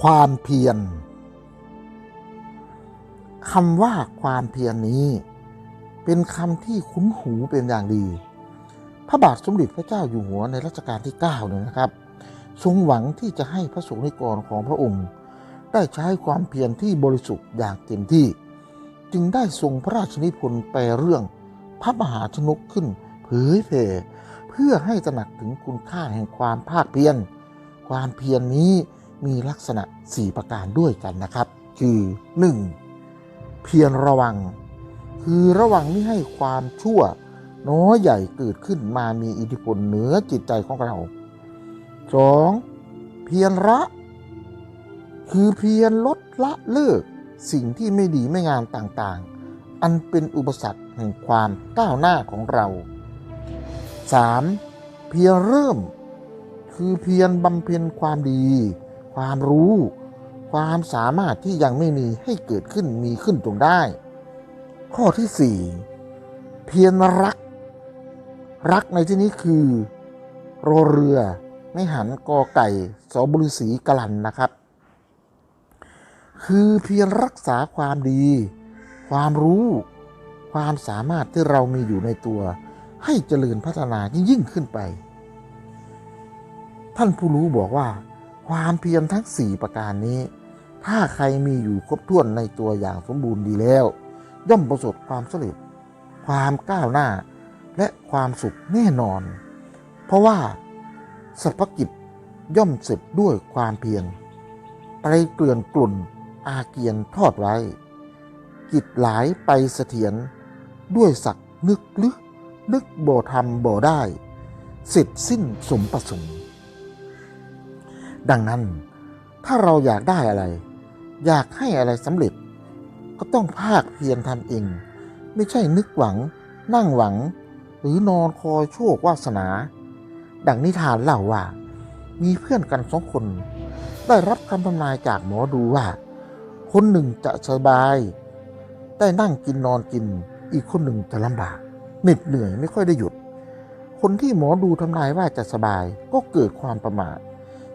ความเพียรคำว่าความเพียรนนี้ เป็นคำที่คุ้นหูเป็นอย่างดี พระบาทสมเด็จพระเจ้าอยู่หัวในรัชกาลที่9เนี่ยนะครับ ทรงหวังที่จะให้พระสงฆ์นิกรของพระองค์ ได้ใช้ความเพียรที่บริสุทธิ์อย่างเต็มที่ จึงได้ทรงพระราชนิพนธ์แปลเรื่องพระมหาชนกขึ้นเผยแผ่เพื่อให้ตระหนักถึงคุณค่าแห่งความภาคเพียรความเพียรนนี้ มีลักษณะ 4 ประการด้วยกันนะครับ คือ 1. เพียรระวัง คือระวังไม่ให้ความชั่ว น้อยใหญ่เกิดขึ้นมามีอิทธิพลเหนือจิตใจของเรา 2. เพียรละ คือเพียรลดละเลิก สิ่งที่ไม่ดีไม่งามต่างๆ อันเป็นอุปสรรคแห่งความก้าวหน้าของเรา 3. เพียรเริ่ม คือเพียรบำเพ็ญความดี ความรู้ ความสามารถที่ยังไม่มีให้เกิดขึ้นมีขึ้นจงได้ ข้อที่ 4 เพียรรัก รักในที่นี้คือรอเรือไม่หันกอไก่สอบริสีกลันนะครับ คือเพียรรักษาความดี ความรู้ ความสามารถที่เรามีอยู่ในตัว ให้เจริญพัฒนายิ่งขึ้นไป ท่านผู้รู้บอกว่า ความเพียรทั้ง 4 ประการนี้ ถ้าใครมีอยู่ครบถ้วนในตัวอย่างสมบูรณ์ดีแล้ว ย่อมประสบความสำเร็จ ความก้าวหน้า และความสุขแน่นอน เพราะว่าสัพพกิจย่อมเสร็จด้วยความเพียรไตรเกลื่อนกลุ่นอาเกียนทอดไว้ กิจหลายไปเสถียรด้วยสักนึกลึกนึกบ่ทำบ่ได้ เสร็จสิ้นสมประสงค์ ดังนั้น ถ้าเราอยากได้อะไร อยากให้อะไรสำเร็จ ก็ต้องภาคเพียรทำเอง ไม่ใช่นึกหวัง นั่งหวัง หรือนอนคอยโชควาสนา ดังนิทานเล่าว่า มีเพื่อนกันสองคน ได้รับคำทำนายจากหมอดูว่า คนหนึ่งจะสบาย ได้นั่งกินนอนกิน อีกคนหนึ่งจะลำบากเหน็ดเหนื่อยไม่ค่อยได้หยุด คนที่หมอดูทำนายว่าจะสบายก็เกิดความประมาท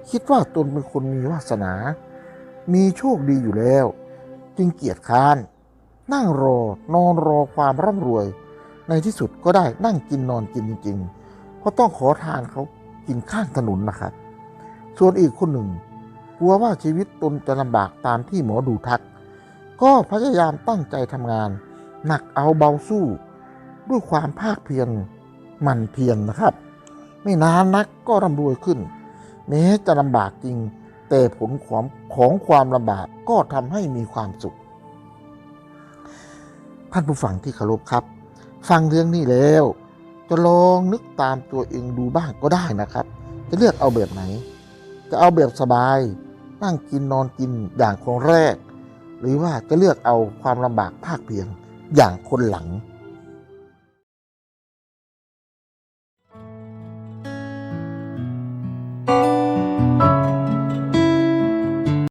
คิดว่าตนเป็นคนมีวาสนา มีโชคดีอยู่แล้ว จึงเกียจค้าน นั่งรอนอนรอความร่ำรวย ในที่สุดก็ได้นั่งกินนอนกินจริงๆเพราะต้องขอทานเขากินข้างถนนนะครับ ส่วนอีกคนหนึ่ง กลัวว่าชีวิตตนจะลำบากตามที่หมอดูทัก ก็พยายามตั้งใจทำงาน หนักเอาเบาสู้ ด้วยความภาคเพียรหมันเพียรนะครับ ไม่นานนักก็ร่ำรวยขึ้น แม้จะลำบากจริง แต่ผลของของความลำบากก็ทำให้มีความสุขท่านผู้ฟังที่เคารพครับ ฟังเรื่องนี้แล้ว จะลองนึกตามตัวเองดูบ้างก็ได้นะครับ จะเลือกเอาแบบไหน จะเอาแบบสบาย นั่งกินนอนกินอย่างคนแรก หรือว่าจะเลือกเอาความลำบากภาคเพียรอย่างคนหลัง